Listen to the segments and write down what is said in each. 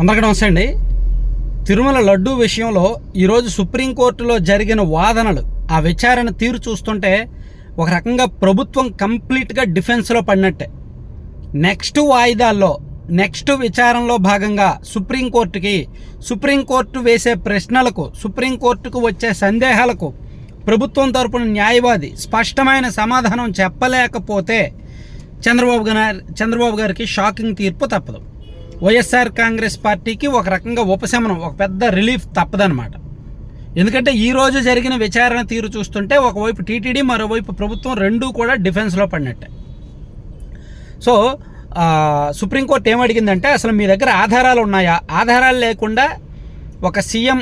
అందరికీ నమస్తే అండి. తిరుమల లడ్డూ విషయంలో ఈరోజు సుప్రీంకోర్టులో జరిగిన వాదనలు ఆ విచారణ తీరు చూస్తుంటే ఒక రకంగా ప్రభుత్వం కంప్లీట్గా డిఫెన్స్లో పడినట్టే. నెక్స్ట్ వాయిదాల్లో నెక్స్ట్ విచారణలో భాగంగా సుప్రీంకోర్టుకి సుప్రీంకోర్టు వేసే ప్రశ్నలకు సుప్రీంకోర్టుకు వచ్చే సందేహాలకు ప్రభుత్వం తరపున న్యాయవాది స్పష్టమైన సమాధానం చెప్పలేకపోతే చంద్రబాబు గారి చంద్రబాబు గారికి షాకింగ్ తీర్పు తప్పదు. వైఎస్ఆర్ కాంగ్రెస్ పార్టీకి ఒక రకంగా ఉపశమనం ఒక పెద్ద రిలీఫ్ తప్పదనమాట ఎందుకంటే ఈ రోజు జరిగిన విచారణ తీరు చూస్తుంటే ఒకవైపు టీటీడీ మరోవైపు ప్రభుత్వం రెండూ కూడా డిఫెన్స్లో పడినట్టే. సో సుప్రీంకోర్టు ఏమడిగిందంటే అసలు మీ దగ్గర ఆధారాలు ఉన్నాయా? ఆధారాలు లేకుండా ఒక సీఎం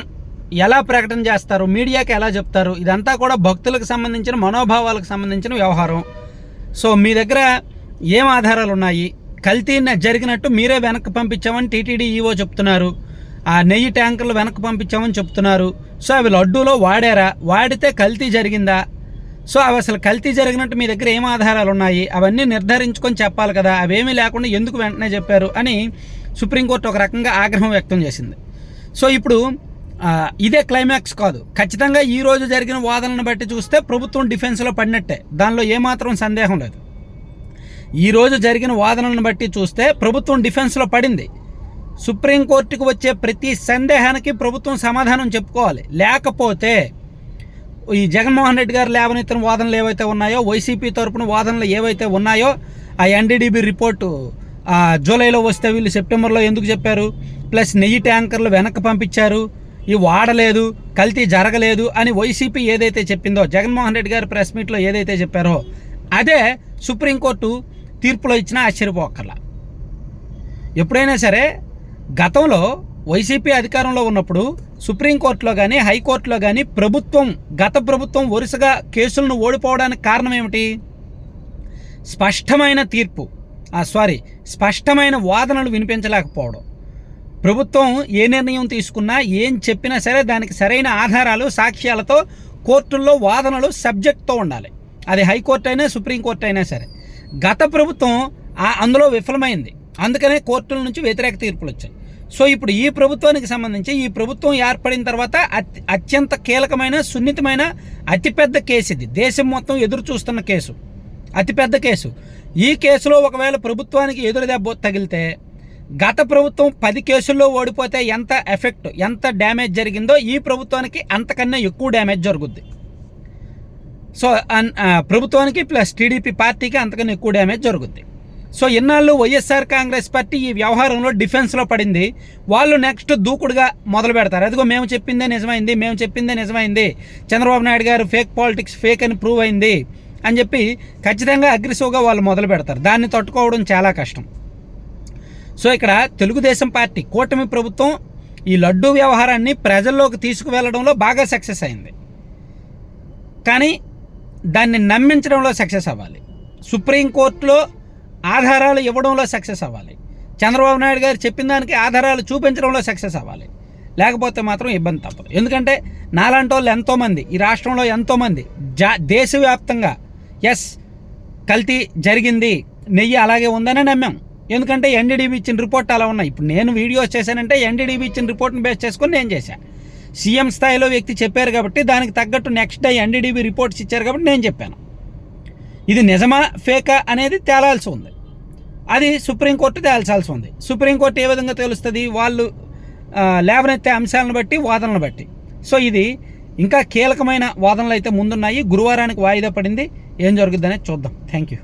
ఎలా ప్రకటన చేస్తారు? మీడియాకి ఎలా చెప్తారు? ఇదంతా కూడా భక్తులకు సంబంధించిన మనోభావాలకు సంబంధించిన వ్యవహారం. సో మీ దగ్గర ఏం ఆధారాలు ఉన్నాయి? కల్తీ జరిగినట్టు మీరే వెనక్కి పంపించామని టీటీడీ ఈవో చెప్తున్నారు. ఆ నెయ్యి ట్యాంకర్లు వెనక్కి పంపించామని చెప్తున్నారు. సో అవి లడ్డూలో వాడారా? వాడితే కల్తీ జరిగిందా? సో అవి అసలు కల్తీ జరిగినట్టు మీ దగ్గర ఏం ఆధారాలు ఉన్నాయి? అవన్నీ నిర్ధారించుకొని చెప్పాలి కదా. అవేమీ లేకుండా ఎందుకు వెంటనే చెప్పారు అని సుప్రీంకోర్టు ఒక రకంగా ఆగ్రహం వ్యక్తం చేసింది. సో ఇప్పుడు ఇదే క్లైమాక్స్ కాదు. ఖచ్చితంగా ఈ రోజు జరిగిన వాదనను బట్టి చూస్తే ప్రభుత్వం డిఫెన్స్లో పడినట్టే. దానిలో ఏమాత్రం సందేహం లేదు. ఈ రోజు జరిగిన వాదనలను బట్టి చూస్తే ప్రభుత్వం డిఫెన్స్లో పడింది. సుప్రీంకోర్టుకు వచ్చే ప్రతి సందేహానికి ప్రభుత్వం సమాధానం చెప్పుకోవాలి. లేకపోతే ఈ జగన్మోహన్ రెడ్డి గారు లేవనెత్తిన వాదనలు ఏవైతే ఉన్నాయో వైసీపీ తరపున వాదనలు ఏవైతే ఉన్నాయో ఆ ఎన్డీడీబీ రిపోర్టు జూలైలో వస్తే వీళ్ళు సెప్టెంబర్లో ఎందుకు చెప్పారు? ప్లస్ నెయ్యి ట్యాంకర్లు వెనక్కి పంపించారు. ఇవి వాడలేదు కల్తీ జరగలేదు అని వైసీపీ ఏదైతే చెప్పిందో జగన్మోహన్ రెడ్డి గారు ప్రెస్ మీట్లో ఏదైతే చెప్పారో అదే సుప్రీంకోర్టు తీర్పులో ఇచ్చినా ఆశ్చర్యపోకర్లా. ఎప్పుడైనా సరే గతంలో వైసీపీ అధికారంలో ఉన్నప్పుడు సుప్రీంకోర్టులో కానీ హైకోర్టులో కానీ ప్రభుత్వం గత ప్రభుత్వం వరుసగా కేసులను ఓడిపోవడానికి కారణం ఏమిటి స్పష్టమైన తీర్పు ఆ సారీ స్పష్టమైన వాదనలు వినిపించలేకపోవడం. ప్రభుత్వం ఏ నిర్ణయం తీసుకున్నా ఏం చెప్పినా సరే దానికి సరైన ఆధారాలు సాక్ష్యాలతో కోర్టుల్లో వాదనలు సబ్జెక్ట్తో ఉండాలి. అది హైకోర్టు అయినా సుప్రీంకోర్టు అయినా సరే. గత ప్రభుత్వం అందులో విఫలమైంది. అందుకనే కోర్టుల నుంచి వ్యతిరేక తీర్పులు వచ్చాయి. సో ఇప్పుడు ఈ ప్రభుత్వానికి సంబంధించి ఈ ప్రభుత్వం ఏర్పడిన తర్వాత అతి అత్యంత కీలకమైన సున్నితమైన అతిపెద్ద కేసు ఇది. దేశం మొత్తం ఎదురు చూస్తున్న కేసు. అతిపెద్ద కేసు. ఈ కేసులో ఒకవేళ ప్రభుత్వానికి ఎదురు దెబ్బ తగిలితే గత ప్రభుత్వం పది కేసుల్లో ఓడిపోతే ఎంత ఎఫెక్ట్ ఎంత డ్యామేజ్ జరిగిందో ఈ ప్రభుత్వానికి అంతకన్నా ఎక్కువ డ్యామేజ్ జరుగుద్ది. సో అన్- ప్రభుత్వానికి ప్లస్ టీడీపీ పార్టీకి అంతకన్నా ఎక్కువ డ్యామేజ్ జరుగుద్ది. సో ఇన్నాళ్ళు వైఎస్ఆర్ కాంగ్రెస్ పార్టీ ఈ వ్యవహారంలో డిఫెన్స్లో పడింది. వాళ్ళు నెక్స్ట్ దూకుడుగా మొదలు పెడతారు. అదిగో మేము చెప్పిందే నిజమైంది మేము చెప్పిందే నిజమైంది. Chandrababu Naidu garu fake politics fake అని ప్రూవ్ అయింది అని చెప్పి ఖచ్చితంగా అగ్రెసివ్గా వాళ్ళు మొదలు పెడతారు. దాన్ని తట్టుకోవడం చాలా కష్టం. సో ఇక్కడ తెలుగుదేశం పార్టీ కూటమి ప్రభుత్వం ఈ లడ్డూ వ్యవహారాన్ని ప్రజల్లోకి తీసుకువెళ్ళడంలో బాగా సక్సెస్ అయింది. కానీ దాన్ని నమ్మించడంలో సక్సెస్ అవ్వాలి. సుప్రీంకోర్టులో ఆధారాలు ఇవ్వడంలో సక్సెస్ అవ్వాలి. చంద్రబాబు నాయుడు గారు చెప్పిన దానికి ఆధారాలు చూపించడంలో సక్సెస్ అవ్వాలి. లేకపోతే మాత్రం ఇబ్బంది తప్పదు. ఎందుకంటే నాలాంటి వాళ్ళు ఎంతోమంది ఈ రాష్ట్రంలో ఎంతోమంది జా దేశవ్యాప్తంగా ఎస్ కల్తీ జరిగింది నెయ్యి అలాగే ఉందని నమ్మాం. ఎందుకంటే ఎన్డీడీబీ ఇచ్చిన రిపోర్ట్ అలా ఉన్నాయి. ఇప్పుడు నేను వీడియోస్ చేశానంటే ఎన్డీడీబీ ఇచ్చిన రిపోర్ట్ని బేస్ చేసుకొని నేను చేశాను సీఎం స్థాయిలో వ్యక్తి చెప్పారు కాబట్టి దానికి తగ్గట్టు నెక్స్ట్ డే ఎన్డీడీబీ రిపోర్ట్స్ ఇచ్చారు కాబట్టి నేను చెప్పాను. ఇది నిజమా ఫేకా అనేది తేలాల్సి ఉంది. అది సుప్రీంకోర్టు తేల్చాల్సి ఉంది. సుప్రీంకోర్టు ఏ విధంగా తెలుస్తుంది? వాళ్ళు లేవనెత్తే అంశాలను బట్టి వాదనలు బట్టి. సో ఇది ఇంకా కీలకమైన వాదనలు అయితే ముందున్నాయి. గురువారానికి వాయిదా పడింది. ఏం జరుగుతుందనేది చూద్దాం. Thank you